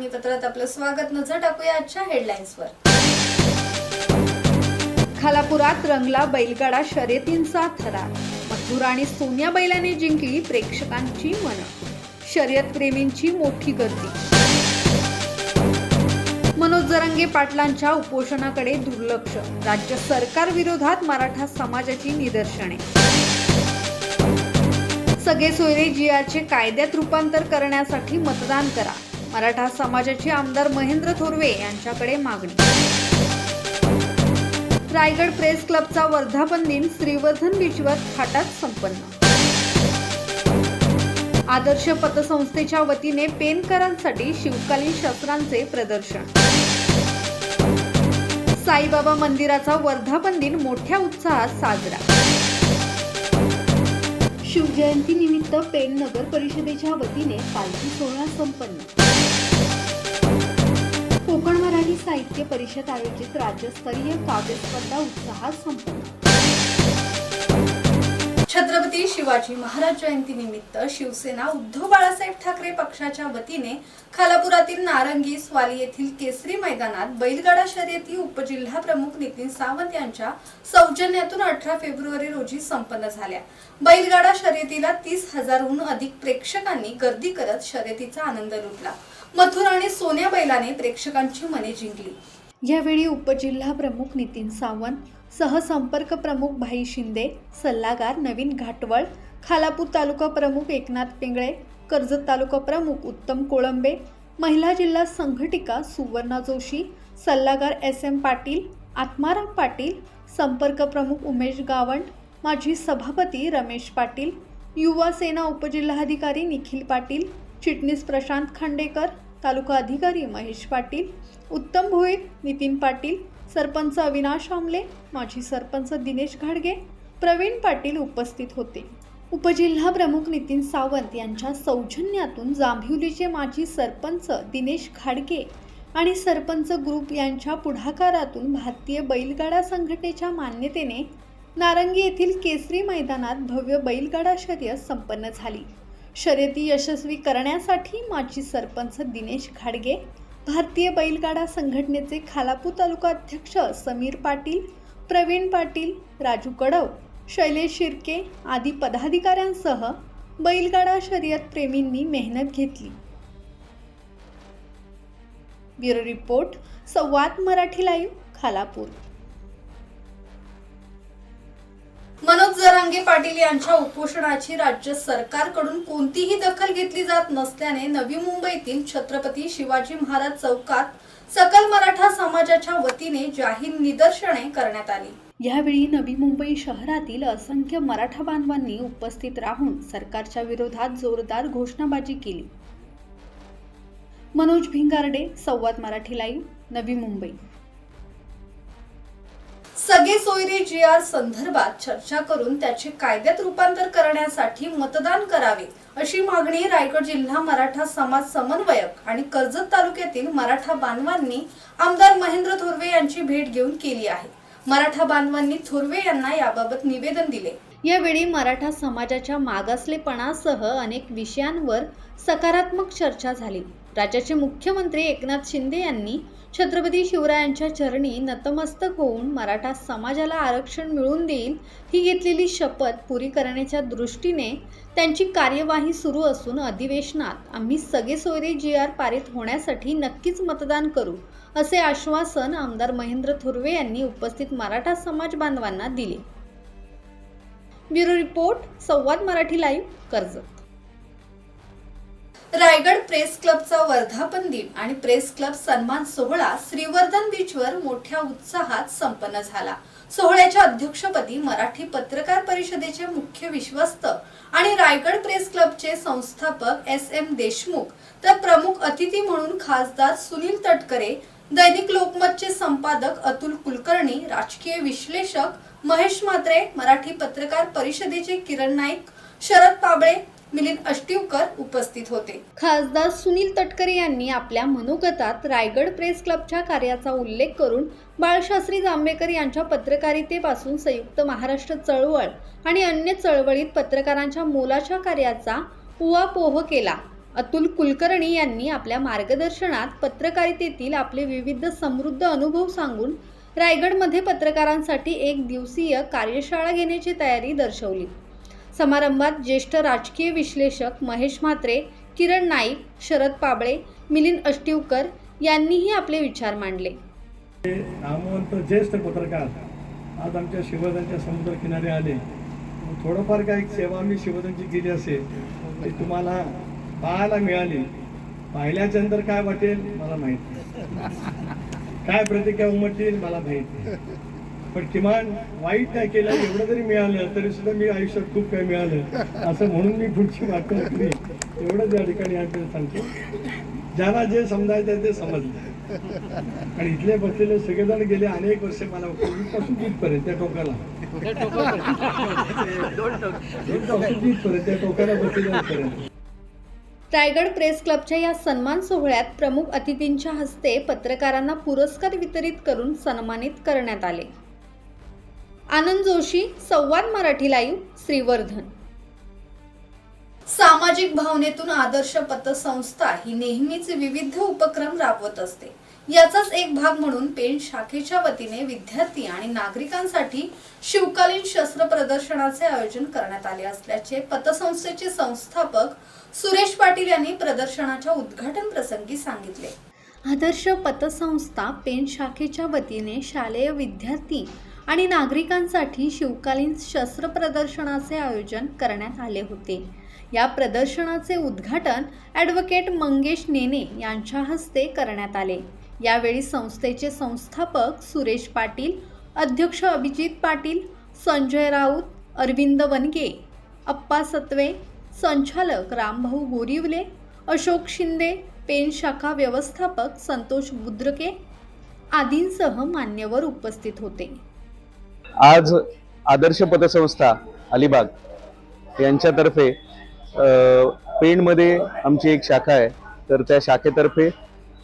बातमीपत्रात आपलं स्वागत. नजर टाकूया आजच्या हेडलाईन्सवर खालापुरात रंगला बैलगाडा शर्यतींचा थरार. मथुर आणि सोन्या बैलाने जिंकली प्रेक्षकांची मन. शर्यतप्रेमींची मोठी गर्दी. मनोज जरंगे पाटलांच्या उपोषणाकडे दुर्लक्ष. राज्य सरकार विरोधात मराठा समाजाची निदर्शने. सगळे सोयरे जियाचे कायद्यात रूपांतर करण्यासाठी मतदान करा. मराठा समाजाचे आमदार महेंद्र थोरवे यांच्याकडे मागणी. रायगड प्रेस क्लबचा वर्धापन दिन श्रीवर्धन बीचवर थाटात संपन्न. आदर्श पतसंस्थेच्या वतीने पेनकरांसाठी शिवकालीन शस्त्रांचे प्रदर्शन. साईबाबा मंदिराचा वर्धापन दिन मोठ्या उत्साहात साजरा. शिवजयंती निमित्त पेण नगर परिषदेच्या वतीने पालखी सोहळा संपन्न. कोकण मराठी साहित्य परिषद आयोजित राज्यस्तरीय काव्य स्पर्धा उत्साहात संपन्न. छत्रपती शिवाजी महाराज जयंती निमित्त शिवसेना उद्धव बाळासाहेब ठाकरे पक्षाच्या वतीने खालापुरातील नारंगी स्वाली येथील केसरी मैदानात बैलगाडा शर्यती उपजिल्हा प्रमुख नितीन सावंत यांच्या सौजन्यातून अठरा फेब्रुवारी रोजी संपन्न झाल्या. बैलगाडा शर्यतीला तीस हजारहून अधिक प्रेक्षकांनी गर्दी करत शर्यतीचा आनंद लुटला. मथुर आणि सोन्या बैलाने प्रेक्षकांची मने जिंकली. यावेळी उपजिल्हा प्रमुख नितीन सावंत सहसंपर्क प्रमुख भाई शिंदे सल्लागार नवीन घाटवळ खालापूर तालुका प्रमुख एकनाथ पिंगळे कर्जत तालुका प्रमुख उत्तम कोळंबे महिला जिल्हा संघटिका सुवर्णा जोशी सल्लागार एस एम पाटील आत्माराम पाटील संपर्क प्रमुख उमेश गावंड माजी सभापती रमेश पाटील युवा सेना उपजिल्हाधिकारी निखिल पाटील चिटणीस प्रशांत खांडेकर तालुका अधिकारी महेश पाटील उत्तम भोईर नितीन पाटील सरपंच अविनाश आमले माजी सरपंच दिनेश घाडगे प्रवीण पाटील उपस्थित होते. उपजिल्हा प्रमुख नितीन सावंत यांच्या सौजन्यातून जांभिवलीचे माजी सरपंच दिनेश घाडगे आणि सरपंच ग्रुप यांच्या पुढाकारातून भारतीय बैलगाडा संघटनेच्या मान्यतेने नारंगी येथील केसरी मैदानात भव्य बैलगाडा शर्यत संपन्न झाली. शर्यती यशस्वी करण्यासाठी माजी सरपंच दिनेश खाडगे भारतीय बैलगाडा संघटनेचे खालापूर तालुका अध्यक्ष समीर पाटील प्रवीण पाटील राजू कडव शैलेश शिर्के आदी पदाधिकाऱ्यांसह बैलगाडा शर्यत प्रेमींनी मेहनत घेतली. Bureau report Samvad Marathi live Khalapur. Manoj Jarange Patil यांच्या उपोषणाची राज्य सरकारकडून कोणतीही दखल घेतली जात नसल्याने नवी मुंबईतील छत्रपती शिवाजी महाराज चौकात सकल मराठा समाजाच्या वतीने जाहीर निदर्शने करण्यात आली. यावेळी नवी मुंबई शहरातील असंख्य मराठा बांधवांनी उपस्थित राहून सरकारच्या विरोधात जोरदार घोषणाबाजी केली. मनोज भिंगारडे संवाद मराठी लाईव्ह नवी मुंबई. सगळे सोयरे जी आर संदर्भात चर्चा करून त्याचे कायद्यात रूपांतर करण्यासाठी मतदान करावे अशी मागणी रायगड जिल्हा मराठा समाज समन्वयक आणि कर्जत तालुक्यातील मराठा बांधवांनी आमदार महेंद्र थोरवे यांची भेट घेऊन केली आहे. मराठा बांधवांनी थोरवे यांना याबाबत निवेदन दिले. यावेळी मराठा समाजाच्या मागासलेपणासह अनेक विषयांवर सकारात्मक चर्चा झाली. राज्याचे मुख्यमंत्री एकनाथ शिंदे यांनी छत्रपती शिवरायांच्या चरणी नतमस्तक होऊन मराठा समाजाला आरक्षण मिळवून देईल ही घेतलेली शपथ पुरी करण्याच्या दृष्टीने त्यांची कार्यवाही सुरू असून अधिवेशनात आम्ही सगळे सोयरे जी आर पारित होण्यासाठी नक्कीच मतदान करू असे आश्वासन आमदार महेंद्र थुर्वे यांनी उपस्थित मराठा समाज बांधवांना दिले. Bureau report Samvad Marathi live Karjat. Raigad press क्लबचा वर्धापन दिन आणि प्रेस क्लब सन्मान सोहळा श्रीवर्धन बीचवर मोठ्या उत्साहात संपन्न झाला. सोहळ्याच्या अध्यक्षपदी मराठी पत्रकार परिषदेचे मुख्य विश्वस्त आणि रायगड प्रेस क्लबचे संस्थापक एस एम देशमुख तर प्रमुख अतिथी म्हणून खासदार सुनील तटकरे दैनिक लोकमतचे संपादक अतुल कुलकर्णी राजकीय विश्लेषक महेश म्हात्रे मराठी पत्रकार परिषदेचे किरण नाईक शरद पाबळे मिलिंद अष्टीवकर उपस्थित होते. खासदार सुनील तटकरे यांनी आपल्या मनोगतात रायगड प्रेस क्लबच्या कार्याचा उल्लेख करून बाळशास्त्री जांभेकर यांच्या पत्रकारितेपासून संयुक्त महाराष्ट्र चळवळ आणि अन्य चळवळीत पत्रकारांच्या मोलाच्या कार्याचा उहापोह केला. अतुल कुलकर्णी यांनी आपल्या मार्गदर्शनात पत्रकारितेतील आपले विविध समृद्ध अनुभव सांगून रायगडमध्ये पत्रकारांसाठी एक दिवसीय कार्यशाळा घेण्याची तयारी दर्शवली. समारंभात ज्येष्ठ राजकीय विश्लेषक महेश म्हात्रे किरण नाईक शरद पाबळे मिलिंद अष्टिवकर यांनीही आपले विचार मांडले. नामवंत ज्येष्ठ पत्रकार आज आमच्या शिवधनच्या समुद्र किनारी आले. थोडंफार काही सेवा मी शिवधनची केली असेल ती तुम्हाला पाहायला मिळाली. पाहिल्याच्या नंतर काय वाटेल मला माहिती काय प्रतिक्रिया उमटतील मला माहिती पण किमान वाईट काय केलं एवढं जरी मिळालं तरी सुद्धा मी आयुष्यात खूप काही मिळालं. असं म्हणून मी पुढची वाटत लागली एवढंच या ठिकाणी आपल्याला सांगतो. ज्याला जे समजायचं ते समजलं. आणि इथले बसलेले सगळेजण गेले अनेक वर्ष मला पूर्वीपासून इथपर्यंत त्या टोकाला. त्या टोकाला. बसलेल्यापर्यंत रायगड प्रेस क्लबच्या या सन्मान सोहळ्यात प्रमुख अतिथींच्या हस्ते पत्रकारांना पुरस्कार वितरित करून सन्मानित करण्यात आले. आनंद जोशी संवाद मराठी लाईव्ह श्रीवर्धन. सामाजिक भावनेतून आदर्श पतसंस्था ही नेहमीच विविध उपक्रम राबवत असते. याचाच एक भाग म्हणून पेण शाखेच्या वतीने विद्यार्थी आणि नागरिकांसाठी शिवकालीन शस्त्र प्रदर्शनाचे आयोजन करण्यात आले असल्याचे पतसंस्थेचे संस्थापक सुरेश पाटील यांनी प्रदर्शनाच्या उद्घाटन प्रसंगी सांगितले. आदर्श पतसंस्था पेन शाखेच्या वतीने शालेय विद्यार्थी आणि नागरिकांसाठी शिवकालीन शस्त्र प्रदर्शनाचे आयोजन करण्यात आले होते. या प्रदर्शनाचे उद्घाटन ॲडव्होकेट मंगेश नेने यांच्या हस्ते करण्यात आले. यावेळी संस्थेचे संस्थापक सुरेश पाटील अध्यक्ष अभिजित पाटील संजय राऊत अरविंद वनगे अप्पा सत्वे संचालक रामभाऊ गोरिवले अशोक शिंदे पेन शाखा व्यवस्थापक संतोष बुद्रके आदींसह मान्यवर उपस्थित होते. आज आदर्श पतसंस्था अलिबाग यांच्यातर्फे पेणमध्ये आमची एक शाखा आहे. तर त्या शाखेतर्फे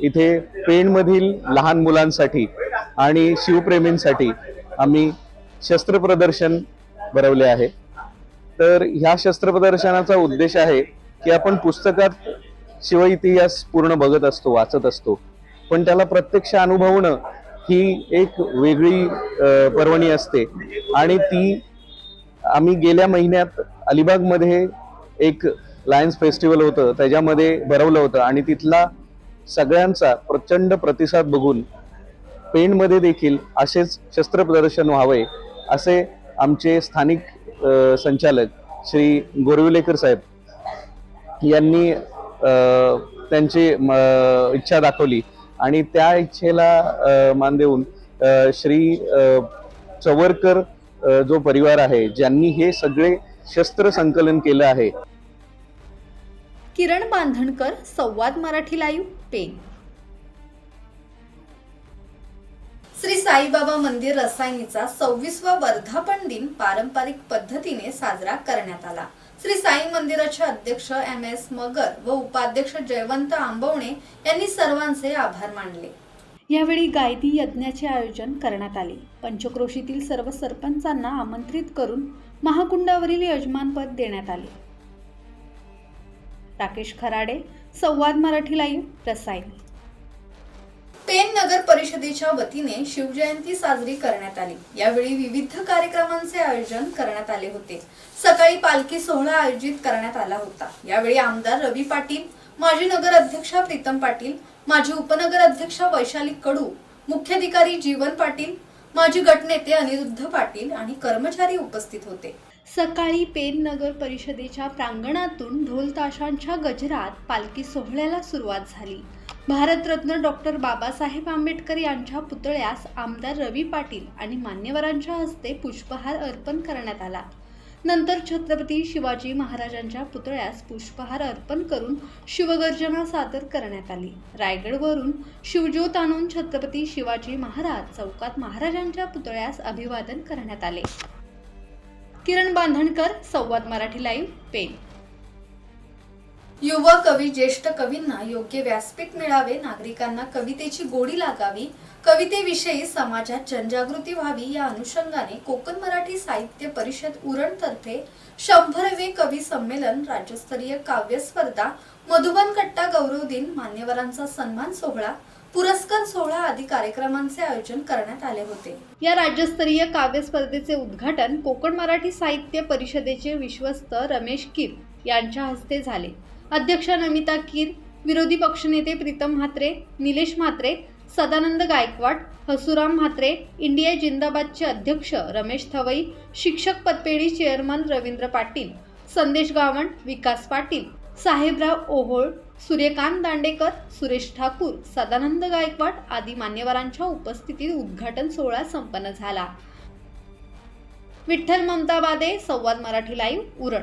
इथे पेणमधील लहान मुलांसाठी आणि शिवप्रेमींसाठी आम्ही शस्त्र प्रदर्शन भरवले आहे. तर ह्या शस्त्र प्रदर्शनाचा उद्देश आहे की आपण पुस्तकात शिव इतिहास पूर्ण बघत असतो वाचत असतो. पण त्याला प्रत्यक्ष अनुभवणं ही एक वेगळी पर्वणी असते. आणि ती आम्ही गेल्या महिन्यात अलिबागमध्ये एक लायन्स फेस्टिवल होतं त्याच्यामध्ये भरवलं होतं. आणि तिथला सगळ्यांचा प्रचंड प्रतिसाद बघून पेणमध्ये देखील असेच शस्त्र प्रदर्शन व्हावे असे आमचे स्थानिक संचालक श्री गोरविलेकर साहेब यांनी त्यांची इच्छा दाखवली. आणि त्या इच्छेला मान देऊन श्री चवरकर जो परिवार आहे ज्यांनी हे सगळे शस्त्र संकलन केलं आहे. किरण बांधणकर संवाद मराठी लाईव्ह पेन श्री साईबाबा मंदिर रसायनीचा सव्वीसवा वर्धापन दिन पारंपरिक पद्धतीने साजरा करण्यात आला. श्री साई मंदिराचे अध्यक्ष एम एस मगर व उपाध्यक्ष जयवंत आंबवणे यांनी सर्वांचे आभार मानले. यावेळी गायती यज्ञाचे आयोजन करण्यात आले. पंचक्रोशीतील सर्व सरपंचांना आमंत्रित करून महाकुंडावरील यजमानपद देण्यात आले. राकेश खराडे संवाद मराठी लाईव्ह रसायन. पेन नगर परिषदेच्या वतीने शिवजयंती साजरी करण्यात आली. यावेळी विविध कार्यक्रमांचे आयोजन करण्यात आले होते. सकाळी पालखी सोहळा आयोजित करण्यात आला होता. यावेळी आमदार रवी पाटील माजी नगर अध्यक्षा प्रीतम पाटील माजी उपनगर अध्यक्षा वैशाली कडू मुख्याधिकारी जीवन पाटील माजी गटनेते अनिरुद्ध पाटील आणि कर्मचारी उपस्थित होते. सकाळी पेन नगर परिषदेच्या प्रांगणातून ढोल ताशांच्या गजरात पालखी सोहळ्याला सुरुवात झाली. भारतरत्न डॉक्टर बाबासाहेब आंबेडकर यांच्या पुतळ्यास आमदार रवी पाटील आणि मान्यवरांच्या हस्ते पुष्पहार अर्पण करण्यात आला. नंतर छत्रपती शिवाजी महाराजांच्या पुतळ्यास पुष्पहार अर्पण करून शिवगर्जना सादर करण्यात आली. रायगडवरून शिवज्योत आणून छत्रपती शिवाजी महाराज चौकात महाराजांच्या पुतळ्यास अभिवादन करण्यात आले. किरण बांधणकर संवाद मराठी लाईव्ह पेन युवा कवी ज्येष्ठ कवींना योग्य व्यासपीठ मिळावे नागरिकांना कवितेची गोडी लागावी कवितेविषयी समाजात जनजागृती व्हावी या अनुषंगाने कोकण मराठी साहित्य परिषद उरण तर्फे शंभरवे कवी संमेलन राज्यस्तरीय काव्य स्पर्धा मधुबन कट्टा गौरव दिन मान्यवरांचा सन्मान सोहळा पुरस्कार सोहळा आदी कार्यक्रमांचे आयोजन करण्यात आले होते. या राज्यस्तरीय काव्य स्पर्धेचे उद्घाटन कोकण मराठी साहित्य परिषदेचे विश्वस्त रमेश किप यांच्या हस्ते झाले. अध्यक्ष नमिता कीर विरोधी पक्षनेते प्रीतम म्हात्रे निलेश म्हात्रे सदानंद गायकवाड हसुराम म्हात्रे इंडिया जिंदाबादचे अध्यक्ष रमेश थवई शिक्षक पतपेढी चेअरमन रवींद्र पाटील संदेश गावंड विकास पाटील साहेबराव ओहोळ सूर्यकांत दांडेकर सुरेश ठाकूर सदानंद गायकवाड आदी मान्यवरांच्या उपस्थितीत उद्घाटन सोहळा संपन्न झाला. विठ्ठल ममताबादे संवाद मराठी लाईव्ह उरण.